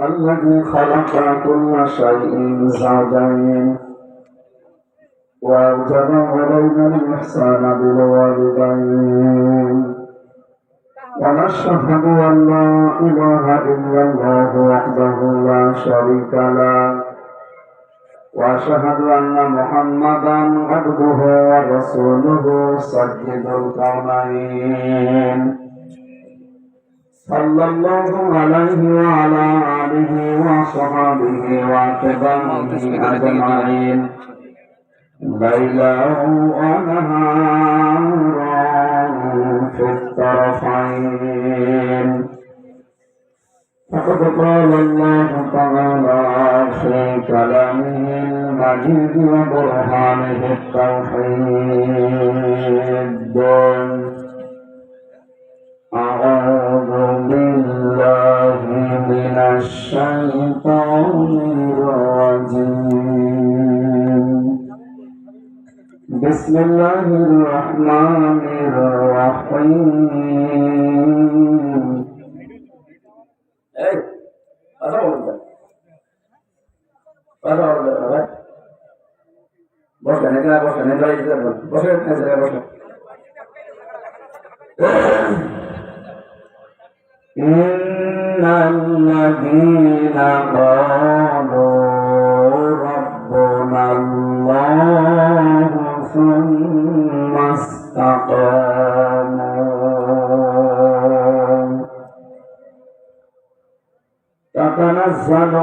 الذي خلق كل شيء زوجين. وأوجب علينا الإحسان بالوالدين. ونشهد أن لا إله إلا الله وحده لا شريك له. وأشهد أن محمدا عبده ورسوله سيد الكونين صلى الله عليه وعلى آله وصحبه واتباعه أجمعين ليلا ونهارا في الطرفين فقد قال الله تعالى في كلامه المجيد وبرهانه التوحيد بالله من الشيطان الرجيم بسم الله الرحمن الرحيم ايه هذا هو ده هذا هو ده بص انا كده بص انا كده بص انا كده بص إن الذين قالوا ربنا الله ثم استقاموا تتنزل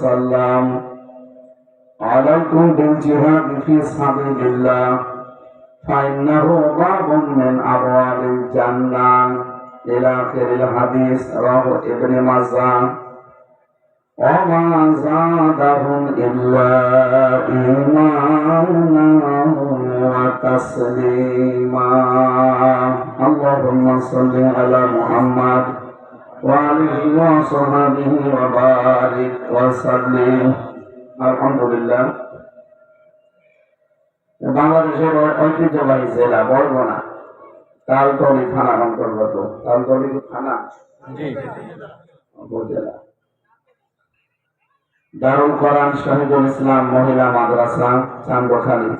وسلم. عليكم بالجهاد في سبيل الله. فإنه باب من أبواب الجنة. إلى آخر الحديث رواه ابن ماجه وما زادهم إلا إيمانا وتسليما. اللهم صل على محمد وعليه وصحبه وبارك وسلم الحمد لله বাংলাদেশের ঐতিহ্যবাহী জেলা বরগুনা তালতলি থানার অন্তর্গত তালতলি থানা উপজেলা দারুল কোরআন শহীদুল ইসলাম মহিলা মাদ্রাসা চান্দখালী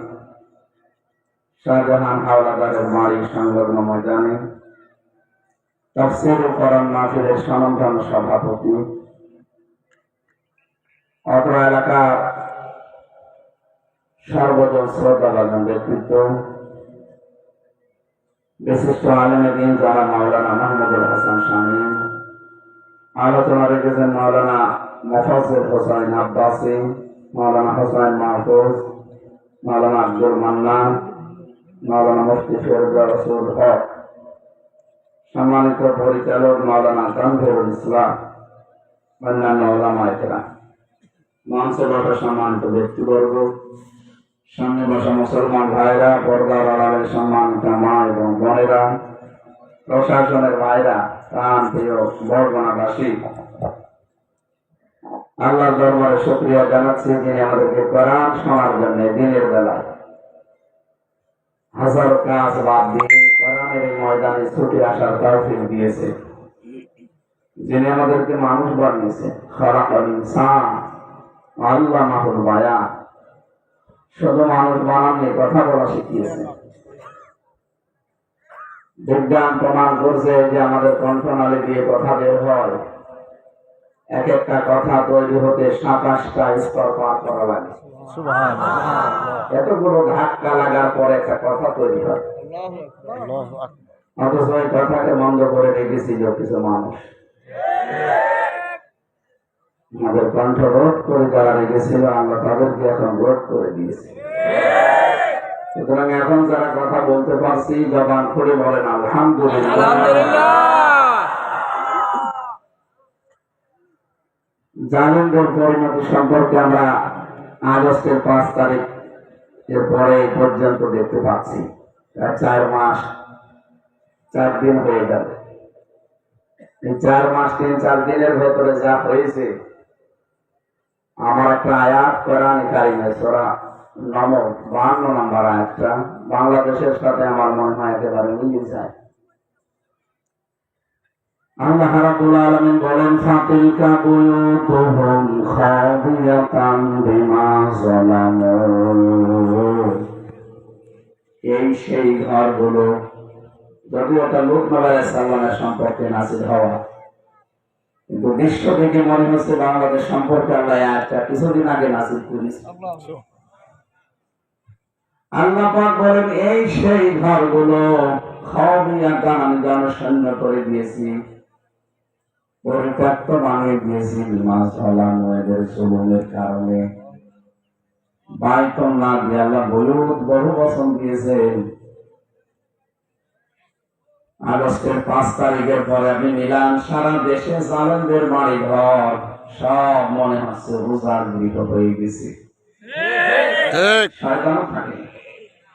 শাহজাহান হাওলাদারের মারি সংলগ্ন ময়দানে তফসির কোরআন মাহফিলের সনন্দন সভাপতি। অত্র এলাকার সর্বজন শ্রদ্ধাভাজন ব্যক্তিত্ব বিশিষ্ট আলমে দিন যারা মাওলানা মাহমুদুল হাসান স্বামী। আলোচনা রেখেছেন মাওলানা মফাজের হোসাইন আব্বাসি, মাওলানা হোসাইন মাহফুজ, মাওলানা আব্দুল মান্নান, মাওলানা মুফতি ফেরুজা রসুল হক। সম্মানিত পরিচালক মাওলানা তানভীরুল ইসলাম, অন্যান্য ওলামা একরা মঞ্চে বসা সম্মানিত ব্যক্তিবর্গ, সামনে বসা মুসলমান ভাইরা পর্দার আড়ালের সম্মানিত মা এবং বোনেরা, প্রশাসনের ভাইরা, প্রাণ প্রিয় বরগনাবাসী, আল্লাহর দরবারে শুক্রিয়া জানাচ্ছি যিনি আমাদেরকে কোরআন শোনার জন্য দিনের বেলায় হাজার কাজ বাদ দিয়ে ময়দানে ছুটে আসার তৌফিক দিয়েছে। যিনি আমাদেরকে মানুষ বানিয়েছে ইনসান আল্লাহ মাহুল বায়ান শুধু মানুষ কথা বলা শিখিয়েছে। বিজ্ঞান প্রমাণ করছে যে আমাদের কণ্ঠনালী দিয়ে কথা বের হয়। এক একটা কথা তৈরি হতে সাতাশটা স্তর পার করা লাগে। এতগুলো ধাক্কা লাগার পর একটা কথা তৈরি হয়। অথচ ওই কথাকে বন্ধ করে রেখেছিল কিছু মানুষ। আমাদের কণ্ঠ রোধ করে যারা রেখেছিল, আমরা তাদেরকে এখন রোধ করে দিয়েছি। সুতরাং এখন যারা কথা বলতে পারছি, জবান করে বলেন, আলহামদুলিল্লাহ। পরিণতি সম্পর্কে আমরা আগস্টের পাঁচ তারিখ এর পরে পর্যন্ত দেখতে পাচ্ছি। চার মাস চার দিন হয়ে যাবে। এই চার মাস, তিন, চার দিনের ভেতরে যা হয়েছে, আমার একটা আয়াত, কোরআন কারিমে সোরা নম, বাহান্ন নম্বর আয়াতটা বাংলাদেশের সাথে আমার মনে হয় একেবারে মিলে যায়। আল্লাহ রাব্বুল আলামিন বলেন ফাতিলকা বুয়ুতুহুম খাবিয়াতান বিমা এই সেই ঘরগুলো যদি ওটা লোক সাল্লামের সম্পর্কে নাসিল হওয়া। কিন্তু বিশ্ব থেকে মনে হচ্ছে বাংলাদেশ সম্পর্কে আল্লাহ একটা কিছুদিন আগে নাসিল করেছে। আল্লাহ পাক বলেন, এই সেই ঘরগুলো আমি করে দিয়েছি। পরিত্যক্ত বানিয়ে দিয়েছি, মাছ হলানো এদের কারণে। না দিয়ে আল্লাহ বহু বছর দিয়েছেন। আগস্টের পাঁচ তারিখের পরে আমি নিলাম সারা দেশে জালেনদের বাড়ি ঘর সব মনে হচ্ছে রোজার গৃহ হয়ে গেছে। শয়তানও থাকে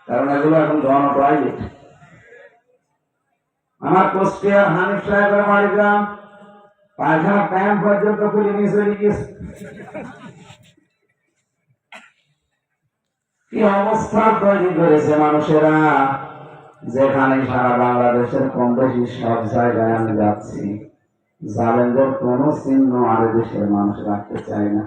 কারণ এগুলো এখন জন প্রাইভেট। আমার কুষ্টিয়ার হানিফ সাহেবের বাড়ি গ্রাম পায়খানা প্যান্ট পর্যন্ত খুলে নিয়ে চলে গেছে কি অবস্থা তৈরি করেছে মানুষেরা? যেখানে সারা বাংলাদেশের কম বেশি সব জায়গায় আমি যাচ্ছি জালেনদের কোন চিহ্ন আর দেশের মানুষ রাখতে চায় না।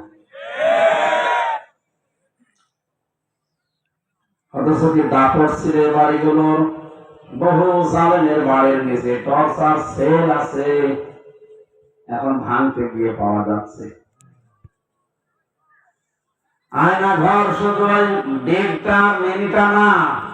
এখন পাওয়া যাচ্ছে। আয়না ঘর শুধু ডেটটা মিনিটা না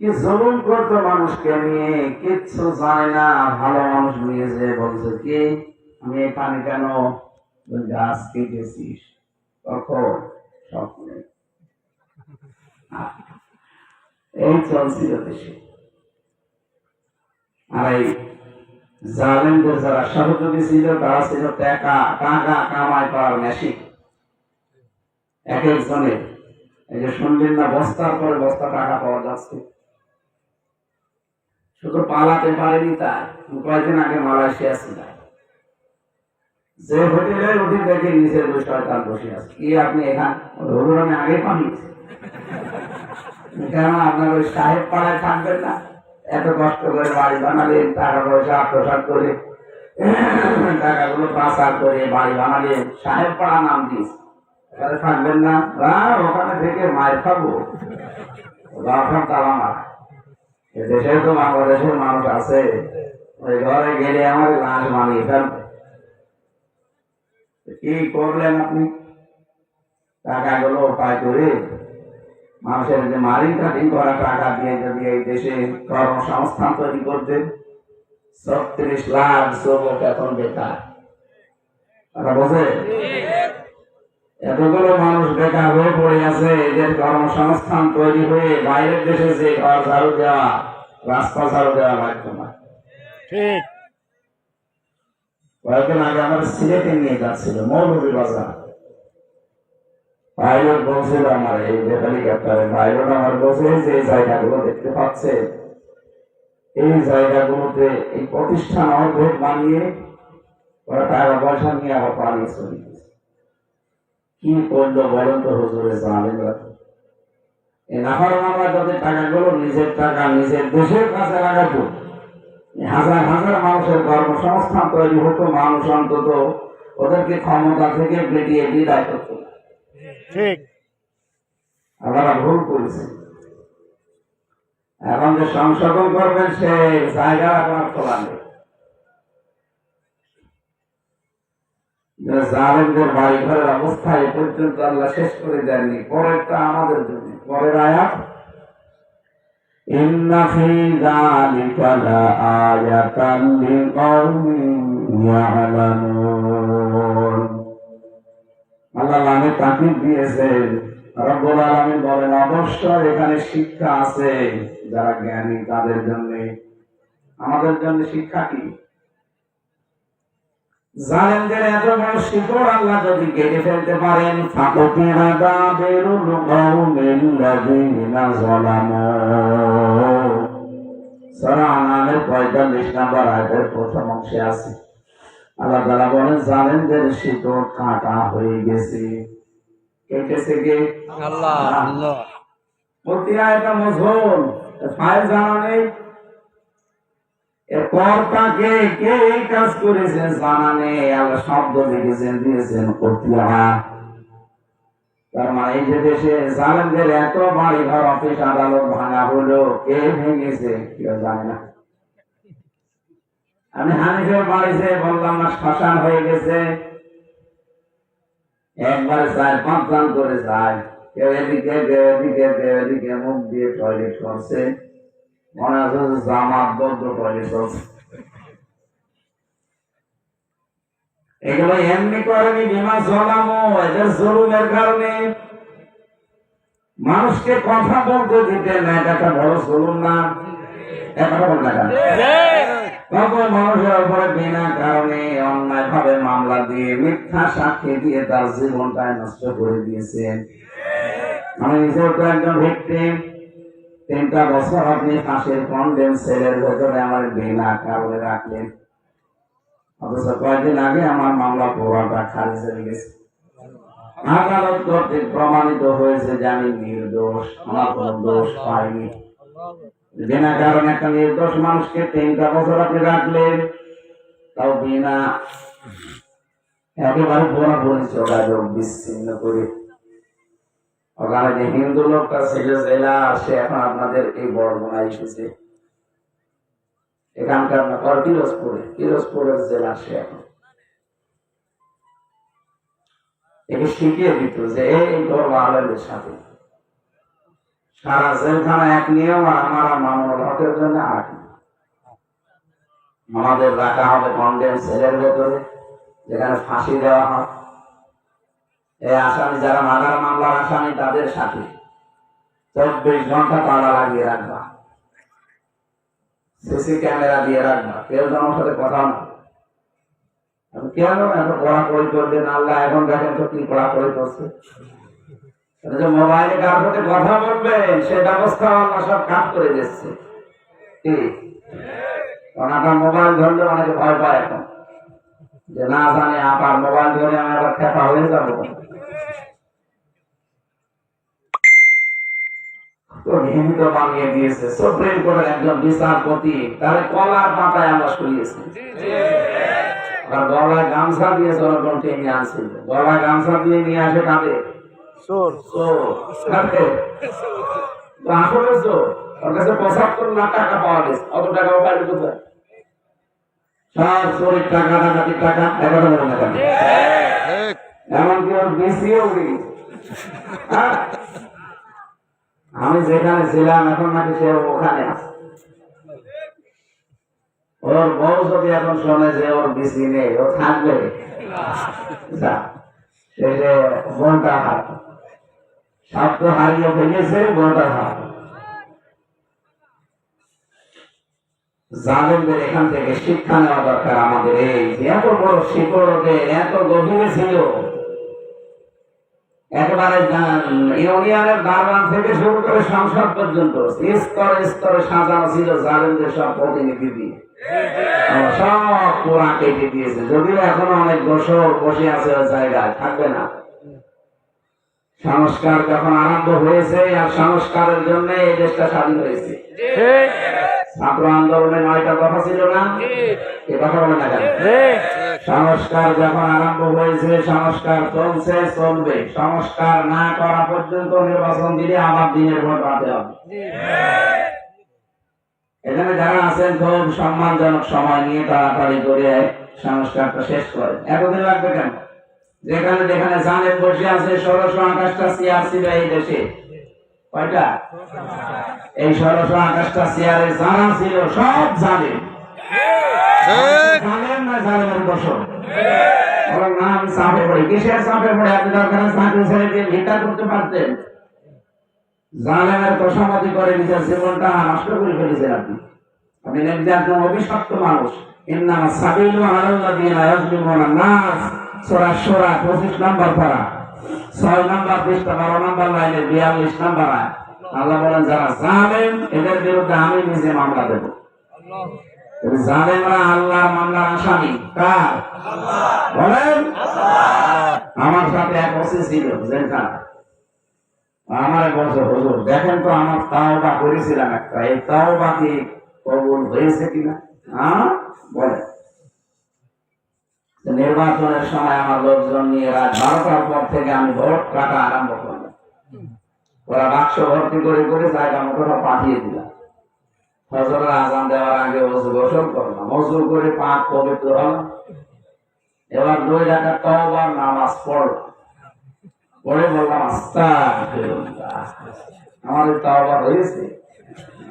কি জুলুম করতো মানুষকে নিয়ে, কিচ্ছু জানে না, ভালো মানুষ নিয়ে যে বলছে কি, আমি এখানে কেন গাছ কেটেছিস তখন স্বপ্নে এই চলছিল দেশে। আর এই জালেমদের যারা সহযোগী ছিল, তারা ছিল টাকা টাকা এক একজনের। এই যে শুনলেন না, বস্তার পরে বস্তা টাকা পাওয়া যাচ্ছে। শুধু পালাতে পারেনি তাই কয়েকদিন আগে মালয়েশিয়া ছিল যে হোটেলে উঠে দেখে নিচে দুই শয়তান বসে আছে। কি আপনি এখানে ওগুলো আমি আগে পাঠিয়েছি কেন আপনার ওই সাহেব পাড়ায় থাকবেন না। এত কষ্ট করে বাড়ি বানালেন, টাকা পয়সা আত্মসাত করে, টাকাগুলো পাচার করে বাড়ি বানালেন। সাহেব পাড়া নাম তাহলে থাকবেন না। ওখানে থেকে মায়ের খাব। দরকার তালা মারা। দেশে তো বাংলাদেশের মানুষ আছে। ওই ঘরে গেলে আমার লাশ মানিয়ে ফেলবে কি করলেন আপনি? টাকাগুলো উপায় করে মানুষের যে মারিং কাটিং করা টাকা দিয়ে যদি এই দেশে কর্মসংস্থান তৈরি করতেন ছত্রিশ লাখ যুবক এখন বেকার। তারা বোঝে এতগুলো মানুষ বেকার হয়ে পড়ে আছে এদের কর্মসংস্থান তৈরি হয়ে বাইরের দেশে যে ঘর ঝাড়ু দেওয়া রাস্তা ঝাড়ু দেওয়া লাগতো না ঠিক। কয়েকদিন আগে আমার সিলেটে নিয়ে যাচ্ছিল মৌলভী বাজার। পাইলট বলছিল আমার এই যে হেলিকপ্টারে পাইলট আমার বলছে যে এই জায়গাগুলো দেখতে পাচ্ছে এই জায়গাগুলোতে এই প্রতিষ্ঠান অর্ধেক বানিয়ে ওরা টাকা পয়সা নিয়ে আবার পালিয়ে চলে কি করল বলেন তো হুজুরে এই আমরা যদি টাকাগুলো নিজের টাকা নিজের দেশের কাছে লাগাতো হাজার হাজার মানুষের কর্মসংস্থান তৈরি হতো মানুষ অন্তত ওদেরকে ক্ষমতা থেকে বেরিয়ে বিদায় করতে। ঠিক। আপনারা ভুল করেছেন এখন যে সংশোধন করবেন সে জায়গা আপনার খোলা নেই। জালেমদের বাড়ি ঘরের অবস্থা পর্যন্ত আল্লাহ শেষ করে দেননি। পরেরটা আমাদের জন্য। পরের আয়াত দিয়েছেন। আমি বলেন, অবশ্যই এখানে শিক্ষা আছে। যারা জ্ঞানী তাদের জন্য। আমাদের জন্য শিক্ষা কি? জালেমদের এত বড় শিকড় আল্লাহ যদি কেটে ফেলতে পারেন ফাকুতিরা দাবিরুল কওমিল লাযিনা যালামু সূরা আনামের 45 নম্বর আয়াতের প্রথম অংশে আছে। আল্লাহ তাআলা বলেন জালেমদের শিকড় কাটা হয়ে গেছে। কেটেছে কে? আল্লাহ আল্লাহ প্রতি আয়াতে মজহুল ফাইল জানা নেই। কে এই কাজ করেছেন জানা নেই আল্লাহ শব্দ লিখেছেন দিয়েছেন তার মানে এই যে দেশে জালেমদের এত বাড়ি ঘর, অফিস, আদালত ভাঙা হলো, কে ভেঙেছে কেউ জানে না। আমি হানিফের বাড়িতে বললাম না, শ্মশান হয়ে গেছে। একবার চার পাঁচ করে যায়। কেউ এদিকে কেউ এদিকে কেউ এদিকে মুখ দিয়ে টয়লেট করছে। মনে জামাত এগুলো এমনি করেনি বিমা জলামো এদের কারণে। মানুষকে কথা বলতে দিতে না, এটা একটা বড় জরুম না? মানুষের বিনা কারণে ভাবে মামলা দিয়ে নষ্ট করে দিয়েছেন আমি নিজেও তো একজন ভিক্টিম। তিনটা বছর আপনি ফাঁসির কন্ডেম সেলের ভেতরে আমার বিনা কারণে রাখলেন। অথচ কয়েকদিন আগে আমার মামলা পুরোটা খারিজ হয়ে গেছে। আদালত কর্তৃক প্রমাণিত হয়েছে যে আমি নির্দোষ, আমার কোনো দোষ পাইনি। বিনা কারণে একটা নির্দোষ মানুষকে তিনটা বছর আপনি রাখলেন, তাও বিনা। একেবারে পুরোপুরি যোগাযোগ বিচ্ছিন্ন করে ওখানে যে হিন্দু লোকটা ছিল, জেলা, সে এখন আপনাদের এই বরগুনা এসেছে। এখানকার না পর পিরোজপুরে, পিরোজপুরের জেলা সে এখন। একে শিখিয়ে দিত যে, এই করব আলেমের সাথে। সারা জেলখানা এক নিয়ম, আর আমার মামুনুল হকের জন্য আর আমাদের রাখা হবে সেলের ভেতরে, যেখানে ফাঁসি দেওয়া হয়। আসামি যারা মার্ডার মামলার আসামি, তাদের সাথে চব্বিশ ঘণ্টা লাগিয়ে রাখবা। সিসি ক্যামেরা দিয়ে রাখবা। কেউ সাথে কথা না কেন আল্লাহ এখন দেখেন তো কি করছে। মোবাইলে কার সাথে কথা সে ব্যবস্থা আল্লাহ সব কাজ করে দিচ্ছে। কি? আপনার মোবাইল ধরলে অনেকে ভয় পায় এখন। যে না জানে আবার মোবাইল ধরে আমি আবার খেপা হয়ে যাব। তো ঘৃণিত বানিয়ে দিয়েছে। সুপ্রিম কোর্টের একজন বিচারপতি তার কলার পাতায় আমরা শুনিয়েছি আর গলায় গামছা দিয়ে জনগণ টেনে আনছিল গলায় গামছা দিয়ে নিয়ে আসে চোর। তো আসলে তো ওর কাছে পঁচাত্তর লাখ টাকা পাওয়া গেছে। অত টাকা ও পাইলে কোথায়? সব চোরের টাকা ডাকাতির টাকা এগারো বলে না এমনকি ওর বেশিও উড়ে গেছে। হ্যাঁ? আমি যেখানে ছিলাম এখন নাকি সে ওখানে আছে। ওর বউ যদি এখন শোনে যে ওর বেশি নেই ও থাকবে যা, সে যে বোনটা হাত সব তো হারিয়ে ফেলেছে বোনটা হাত জালেমদের এখান থেকে শিক্ষা নেওয়া দরকার আমাদের। এই এত বড় শিকড় এত গভীরে ছিল। একেবারে ইউনিয়নের দারোয়ান থেকে শুরু করে সংসদ পর্যন্ত, স্তরে স্তরে সাজানো ছিল জালেমদের সব প্রতিনিধি দিয়ে। সব কোরআন কেটে দিয়েছে। যদিও এখনও অনেক গোসর বসে আছে জায়গায়, থাকবে না। সংস্কার যখন আরম্ভ হয়েছে, আর সংস্কারের জন্য এই দেশটা স্বাধীন হয়েছে। ছাত্র আন্দোলনে নয়টা কথা ছিল না? এ কথা বলে না সংস্কার যখন আরম্ভ হয়েছে সংস্কার চলছে চলবে। সংস্কার না করা পর্যন্ত নির্বাচন দিলে আমার দিনের ভোট হাতে হবে। এখানে যারা আছেন খুব সম্মানজনক সময় নিয়ে তাড়াতাড়ি করে সংস্কারটা শেষ করে এতদিন লাগবে কেন? যেখানে যেখানে জানেন বসে আছে ষোলোশো আঠাশটা ছিল এই দেশে। কয়টা? এই ষোলোশো আঠাশটা চেয়ারে যারা ছিল সব জানে জানেন না জানেন বসো বলেন না চাপে পড়ি। কিসের চাপে পড়ে? আপনি দরকার চাকরি ছেড়ে দিয়ে ভিক্ষা করতে পারতেন। জালেমের তোষামতি করে নিজের জীবনটা নষ্ট করে ফেলেছেন আপনি। আপনি দেখবেন একদম অভিশপ্ত মানুষ। সাবিলু আলাল্লাযিনা ইয়াজলিমুনা নাস। সূরা সূরা 25 নম্বর পারা। 6 নম্বর পৃষ্ঠা 12 নম্বর লাইনে 42 নম্বর আয়াত আল্লাহ বলেন যারা জালেম এদের বিরুদ্ধে আমি নিজে মামলা দেব। মামলার আসামি। কার? বলেন। আমার সাথে এক ছিল জেলখানা আমার বছর হুজুর দেখেন তো আমার তাওবা করেছিলাম একটা। এই তাওবা কি কবুল হয়েছে কিনা? হ্যাঁ? বলে নির্বাচনের সময় আমার লোকজন নিয়ে রাত বারোটার পর থেকে আমি ভোট কাটা আরম্ভ করলাম। ওরা বাক্স ভর্তি করে করে জায়গা মতো পাঠিয়ে দিলাম। ফজরের আজান দেওয়ার আগে ওজু গোসল করলাম। ওজু করে পাক পবিত্র হলাম। এবার দুই রাখা তবার নামাজ পড়লাম। পরে বললাম, আস্তাগফিরুল্লাহ। আমাদের তাওবা হয়েছে।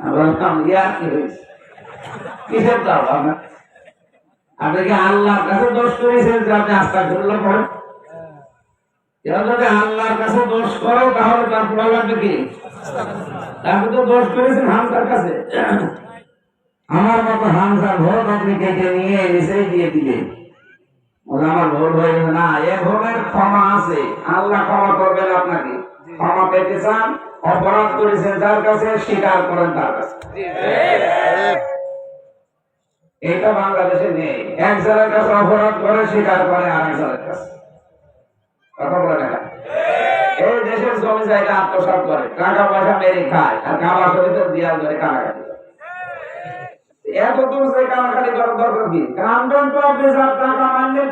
আমি বললাম, ইয়া কি হয়েছে? কিসের তাওবা? না আপনি কি আল্লাহর কাছে দোষ করেছেন যে আপনি আস্তাগফিরুল্লাহ পড়েন এরা যদি আল্লাহর কাছে দোষ করো, তাহলে তার লাগবে কি? তো দোষ করেছেন হামসার কাছে। আমার মতো হামসার আপনি কেটে নিয়ে দিয়ে আমার হয়ে গেছে না, এ ক্ষমা আছে। আল্লাহ ক্ষমা করবেন আপনাকে। ক্ষমা পেতে চান, অপরাধ করেছেন যার কাছে, স্বীকার করেন তার কাছে। এটা বাংলাদেশে নেই। এক জেলার কাছে অপরাধ করে, স্বীকার করে, আরেকজনের কাছে। কথা বলে না এই দেশের জমি জায়গা আত্মসাত করে। টাকা পয়সা মেরে খায়, আর কাবা শরীরে দিয়াল ধরে কানাকাটি এত দূর যে কানাকাটি করার দরকার কি? কান্দন তো আপনি টাকা মানলে